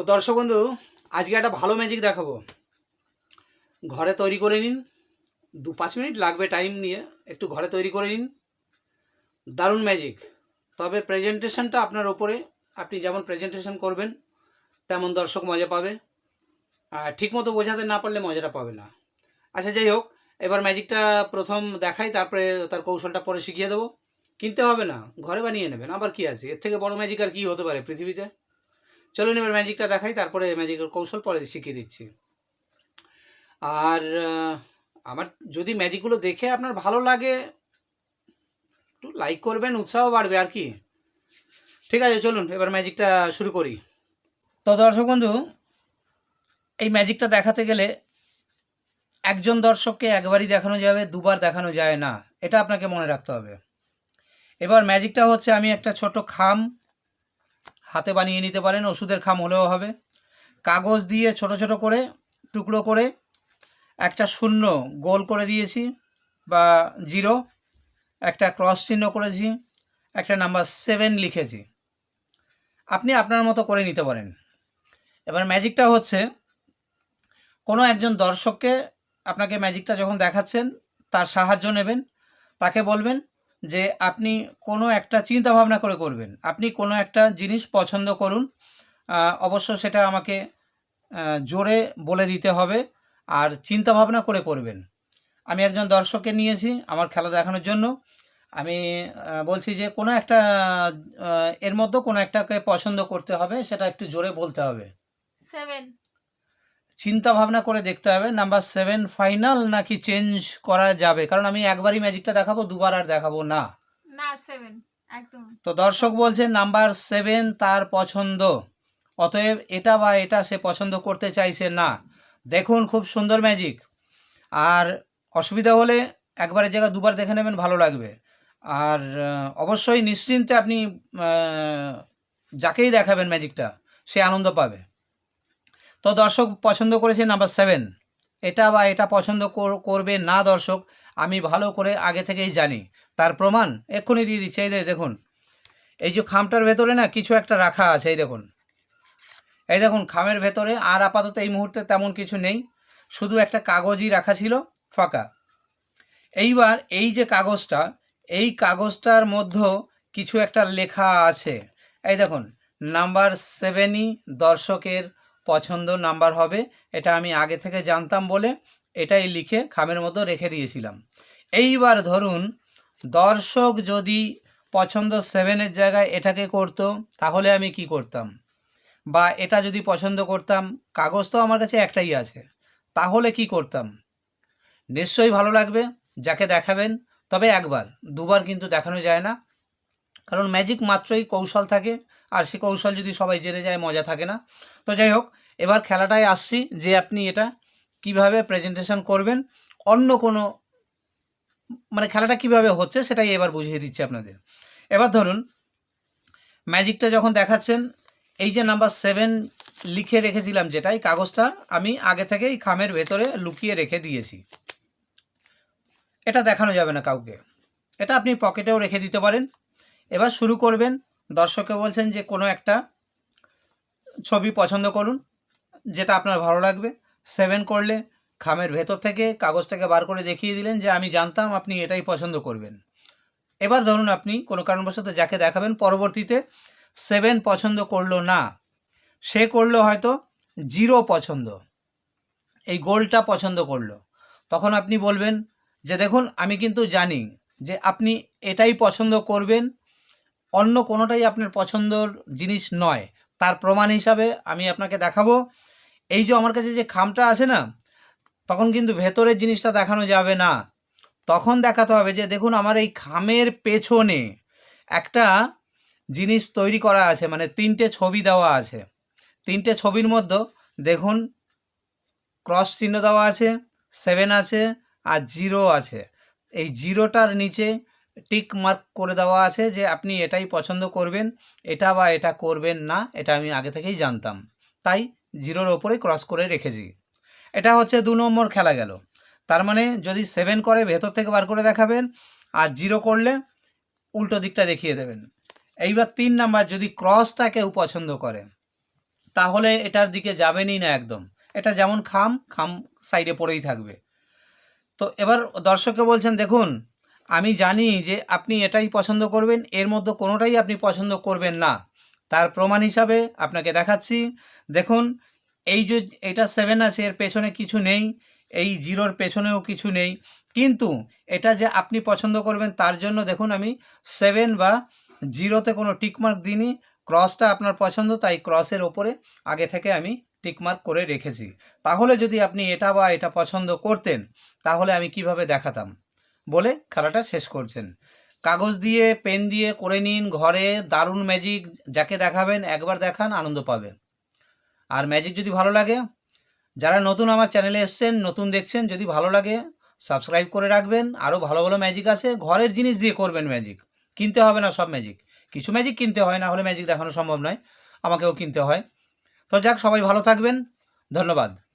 তো দর্শক বন্ধু, আজকে একটা ভালো ম্যাজিক দেখাবো। ঘরে তৈরি করে নিন, দু পাঁচ মিনিট লাগবে টাইম নিয়ে, একটু ঘরে তৈরি করে নিন। দারুণ ম্যাজিক তবে প্রেজেন্টেশনটা আপনার ওপরে, আপনি যেমন প্রেজেন্টেশন করবেন, তেমন দর্শক মজা পাবে। আর ঠিকমতো বোঝাতে না পারলে মজাটা পাবে না। আচ্ছা যাই হোক, এবার ম্যাজিকটা প্রথম দেখাই, তারপরে তার কৌশলটা পরে শিখিয়ে দেবো। কিনতে হবে না, ঘরে বানিয়ে নেবেন, আবার কি আছে? এর থেকে বড় ম্যাজিক আর কি হতে পারে পৃথিবীতে? চলুন এবার ম্যাজিকটা দেখাই, তারপরে ম্যাজিকের কৌশল পরে শিখিয়ে দিচ্ছি। আর আমার যদি ম্যাজিকগুলো দেখে আপনার ভালো লাগে, একটু লাইক করবেন, উৎসাহ বাড়বে আর কি। ঠিক আছে, চলুন এবার ম্যাজিকটা শুরু করি। তো দর্শক বন্ধু, এই ম্যাজিকটা দেখাতে গেলে একজন দর্শককে একবারই দেখানো যাবে, দুবার দেখানো যায় না। এটা আপনাকে মনে রাখতে হবে। এবার ম্যাজিকটা হচ্ছে, আমি একটা ছোট খাম হাতে বানিয়ে নিতে পারেন, ওষুধের খাম হলেও হবে। কাগজ দিয়ে ছোট ছোট করে, টুকরো করে একটা শূন্য গোল করে দিয়েছি বা জিরো, একটা ক্রস চিহ্ন করেছি, একটা নাম্বার সেভেন লিখেছি। আপনি আপনার মতো করে নিতে পারেন। এবার ম্যাজিকটা হচ্ছে, কোনো একজন দর্শককে আপনাকে ম্যাজিকটা যখন দেখাচ্ছেন, তার সাহায্য নেবেন, তাকে বলবেন যে আপনি কোনো একটা চিন্তা ভাবনা করে করবেন। আপনি কোনো একটা জিনিস পছন্দ করুন অবশ্য সেটা আমাকে জোরে বলে দিতে হবে আর চিন্তা ভাবনা করে করবেন। আমি একজন দর্শককে নিয়েছি আমার খেলা দেখানোর জন্য। আমি বলছি যে কোনো একটা এর মধ্যে কোনো একটাকে পছন্দ করতে হবে, সেটা একটু জোরে বলতে হবে। সেভেন চিন্তা ভাবনা করে দেখতে হবে। নাম্বার সেভেন ফাইনাল নাকি চেঞ্জ করা যাবে? কারণ আমি একবারই ম্যাজিকটা দেখাবো দুবার আর দেখাবো না। না সেভেন একদম। তো দর্শক বলছে নাম্বার সেভেন তার পছন্দ। অতএব এটা বা এটা সে পছন্দ করতে চাইছে না। দেখুন খুব সুন্দর ম্যাজিক আর অসুবিধা হলে একবারের জায়গায় দুবার দেখে নেবেন ভালো লাগবে। আর অবশ্যই নিশ্চিন্তে আপনি যাকেই দেখাবেন ম্যাজিকটা সে আনন্দ পাবে। তো দর্শক পছন্দ করেছে নাম্বার সেভেন এটা বা এটা পছন্দ কর- করবে না দর্শক, আমি ভালো করে আগে থেকেই জানি। তার প্রমাণ এক্ষুনি দিয়ে দিচ্ছি। এই দেখুন, এই যে খামটার ভেতরে না কিছু একটা রাখা আছে, এই দেখুন। এই দেখুন, খামের ভেতরে আর আপাতত এই মুহূর্তে তেমন কিছু নেই। শুধু একটা কাগজই রাখা ছিল, ফাঁকা। এইবার এই যে কাগজটা, এই কাগজটার মধ্যে কিছু একটা লেখা আছে। এই দেখুন নাম্বার সেভেনই দর্শকের পছন্দ নাম্বার হবে, এটা আমি আগে থেকে জানতাম বলে এটাই লিখে খামের মধ্যে রেখে দিয়েছিলাম। এইবার ধরুন, দর্শক যদি পছন্দ সেভেনের জায়গায় এটাকে করতো, তাহলে আমি কি করতাম? বা এটা যদি পছন্দ করতাম, কাগজ তো আমার কাছে একটাই আছে, তাহলে কি করতাম? নিশ্চয়ই ভালো লাগবে, যাকে দেখাবেন, তবে একবার, দুবার কিন্তু দেখানো যায় না। কারণ ম্যাজিক মাত্রই কৌশল থাকে আর সে কৌশল যদি সবাই জেনে যায়, মজা থাকে না। তো যাই হোক, এবার খেলাটায় আসছি যে আপনি এটা কীভাবে প্রেজেন্টেশন করবেন। অন্য কোনো মানে খেলাটা কীভাবে হচ্ছে সেটাই এবার বুঝিয়ে দিচ্ছি আপনাদের। এবার ধরুন, ম্যাজিকটা যখন দেখাচ্ছেন, এই যে নাম্বার সেভেন লিখে রেখেছিলাম যেটা এই কাগজটা আমি আগে থেকেই খামের ভেতরে লুকিয়ে রেখে দিয়েছি। এটা দেখানো যাবে না কাউকে। এটা আপনি পকেটেও রেখে দিতে পারেন। এবার শুরু করবেন। দর্শককে বলছেন যে কোনো একটা ছবি পছন্দ করুন, যেটা আপনার ভালো লাগবে। সেভেন করলে খামের ভেতর থেকে কাগজটাকে বার করে দেখিয়ে দিলেন যে আমি জানতাম আপনি এটাই পছন্দ করবেন। এবার ধরুন আপনি কোনো কারণবশত যাকে দেখাবেন, পরবর্তীতে সেভেন পছন্দ করল না, সে করল হয়তো জিরো পছন্দ, এই গোলটা পছন্দ করল। তখন আপনি বলবেন যে দেখুন, আমি কিন্তু জানি যে আপনি এটাই পছন্দ করবেন অন্য কোনোটাই আপনার পছন্দর জিনিস নয়। তার প্রমাণ হিসাবে আমি আপনাকে দেখাবো। এই যে আমার কাছে যে খামটা আছে না, তখন কিন্তু ভেতরের জিনিসটা দেখানো যাবে না। তখন দেখাতে হবে যে, দেখুন আমার এই খামের পেছনে একটা জিনিস তৈরি করা আছে মানে তিনটে ছবি দেওয়া আছে। তিনটে ছবির মধ্যে দেখুন ক্রস চিহ্ন দেওয়া আছে সেভেন আছে আর জিরো আছে। এই জিরোটার নিচে টিক মার্ক করে দেওয়া আছে যে আপনি এটাই পছন্দ করবেন, এটা বা এটা করবেন না, এটা আমি আগে থেকেই জানতাম। তাই জিরোর ওপরে ক্রস করে রেখেছি। এটা হচ্ছে দু নম্বর খেলা গেল। তার মানে যদি সেভেন করে ভেতর থেকে বার করে দেখাবেন আর জিরো করলে উল্টো দিকটা দেখিয়ে দেবেন। এইবার তিন নাম্বার যদি ক্রসটা কেউ পছন্দ করে, তাহলে এটার দিকে যাবেনই না একদম। এটা যেমন খাম খাম সাইডে পড়েই থাকবে। তো এবার দর্শককে বলছেন, দেখুন আমি জানি যে আপনি এটাই পছন্দ করবেন, এর মধ্যে কোনোটাই আপনি পছন্দ করবেন না। তার প্রমাণ হিসাবে আপনাকে দেখাচ্ছি। দেখুন, এই যে এটা সেভেন আছে, এর পেছনে কিছু নেই, এই জিরোর পেছনেও কিছু নেই। কিন্তু এটা যে আপনি পছন্দ করবেন, তার জন্য দেখুন আমি সেভেন বা জিরোতে কোনো টিকমার্ক দিইনি। ক্রসটা আপনার পছন্দ, তাই ক্রসের ওপরে আগে থেকে আমি টিকমার্ক করে রেখেছি। তাহলে যদি আপনি এটা বা এটা পছন্দ করতেন, তাহলে আমি কীভাবে দেখাতাম? বলে খেলাটা শেষ করছেন। কাগজ দিয়ে, পেন দিয়ে করে নিন, ঘরে দারুণ ম্যাজিক যাকে দেখাবেন, একবার দেখান, আনন্দ পাবে। আর ম্যাজিক যদি ভালো লাগে, যারা নতুন আমার চ্যানেলে এসছেন, নতুন দেখছেন, যদি ভালো লাগে সাবস্ক্রাইব করে রাখবেন। আরও ভালো ভালো ম্যাজিক আছে, ঘরের জিনিস দিয়ে করবেন ম্যাজিক কিনতে হবে না সব ম্যাজিক কিছু ম্যাজিক কিনতে হয়, না হলে ম্যাজিক দেখানো সম্ভব নয়। আমাকেও কিনতে হয়। তো যাক, সবাই ভালো থাকবেন। ধন্যবাদ।